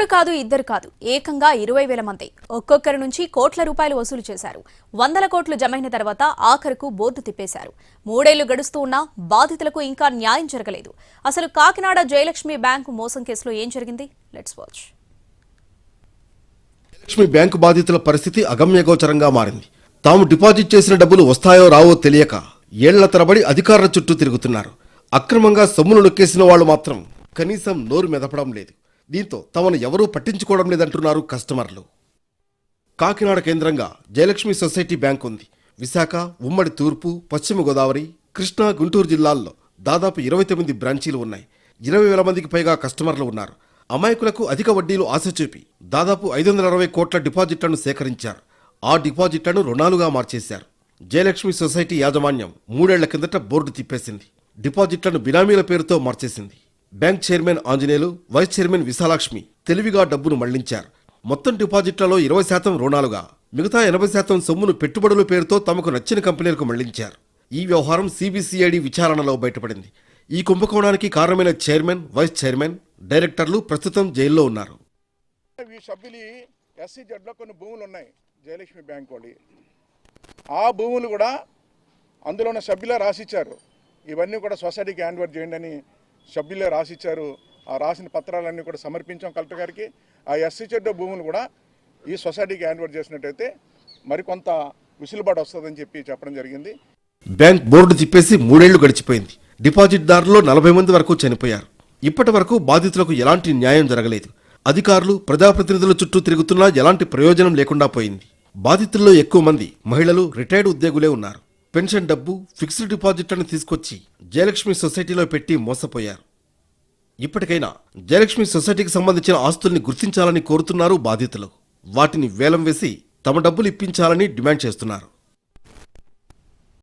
ఒక్కరు కాదు ఇద్దరు కాదు. ఏకంగా ఇరవై వేల మంది. ఒక్కొక్కరి నుంచి కోట్ల రూపాయలు వసూలు చేశారు. వందల కోట్లు జమైన తర్వాత ఆఖరుకు బోర్డు తిప్పేశారు. మూడేళ్ళు గడుస్తూ ఉన్నా బాధితులకు ఇంకా న్యాయం జరగలేదు. అసలు కాకినాడ జయలక్ష్మి బ్యాంకు మోసం కేసులో ఏం జరిగింది? లెట్స్ వాచ్ లక్ష్మి బ్యాంకు బాధితుల పరిస్థితి అగమ్యగోచరంగా మారింది. తాము డిపాజిట్ చేసిన డబ్బులు వస్తాయో రావో తెలియక ఏళ్ళ తరబడి అధికారుల చుట్టూ తిరుగుతున్నారు. అక్రమంగా సొమ్మును నొక్కేసిన వాళ్ళు మాత్రం కనీసం నోరు మెదపడం లేదు. దీంతో తమను ఎవరూ పట్టించుకోవడం లేదంటున్నారు కస్టమర్లు. కాకినాడ కేంద్రంగా జయలక్ష్మి సొసైటీ బ్యాంక్ ఉంది. విశాఖ ఉమ్మడి తూర్పు పశ్చిమ గోదావరి కృష్ణా గుంటూరు జిల్లాల్లో దాదాపు ఇరవై తొమ్మిది బ్రాంచీలు ఉన్నాయి. ఇరవై వేల మందికి పైగా కస్టమర్లు ఉన్నారు. అమాయకులకు అధిక వడ్డీలు ఆశ చూపి దాదాపు ఐదు వందల అరవై కోట్ల డిపాజిట్లను సేకరించారు. ఆ డిపాజిట్లను రుణాలుగా మార్చేశారు. జయలక్ష్మి సొసైటీ యాజమాన్యం మూడేళ్ళ కిందట బోర్డు తిప్పేసింది. డిపాజిట్లను బినామీల పేరుతో మార్చేసింది. Bank chairman Anjaneyulu vice chairman Visalakshmi తెలివిగా డబ్బును మళ్ళించారు. మొత్తం డిపాజిట్లలో ఇరవై శాతం రుణాలుగా మిగతా ఎనభై శాతం సొమ్మును పెట్టుబడుల పేరుతో తమకు నచ్చిన కంపెనీలకు మళ్ళించారు. ఈ వ్యవహారం సిబిసిఐడి విచారణలో బయటపడింది. ఈ కుంభకోణానికి కారణమైన చైర్మన్ వైస్ చైర్మన్ డైరెక్టర్లు ప్రస్తుతం జైల్లో ఉన్నారు. ఈ సభ్యులు ఎస్సీ జడ్లో కొన్ని భూములు ఉన్నాయి జయలక్ష్మి బ్యాంక్ వాళ్ళు. ఆ భూములు కూడా అందులో ఉన్న సభ్యుల రాసిచ్చారు. ఇవన్నీ కూడా సొసైటీకి హ్యాండ్ ఓవర్ చేయండి అని సభ్యులే రాసిచ్చారు. ఆ రాసిన పత్రాలన్నీ కూడా సమర్పించాం కలెక్టర్ గారికి. ఆ ఎస్సీ చెడ్డ భూములు కూడా ఈ సొసైటీకి హ్యాండ్ఓవర్ చేసినట్టయితే మరికొంత విసులుబాటు వస్తుందని చెప్పి చెప్పడం జరిగింది. బ్యాంక్ బోర్డు తిప్పేసి మూడేళ్ళు గడిచిపోయింది. డిపాజిట్దారుల్లో నలభై మంది వరకు చనిపోయారు. ఇప్పటి వరకు బాధితులకు ఎలాంటి న్యాయం జరగలేదు. అధికారులు ప్రజాప్రతినిధుల చుట్టూ తిరుగుతున్నా ఎలాంటి ప్రయోజనం లేకుండా పోయింది. బాధితుల్లో ఎక్కువ మంది మహిళలు రిటైర్డ్ ఉద్యోగులే ఉన్నారు. పెన్షన్ డబ్బు ఫిక్స్డ్ డిపాజిట్లను తీసుకొచ్చి జయలక్ష్మి సొసైటీలో పెట్టి మోసపోయారు. ఇప్పటికైనా జయలక్ష్మి సొసైటీకి సంబంధించిన ఆస్తుల్ని గుర్తించాలని కోరుతున్నారు బాధితులు. వాటిని వేలం వేసి తమ డబ్బులు ఇప్పించాలని డిమాండ్ చేస్తున్నారు.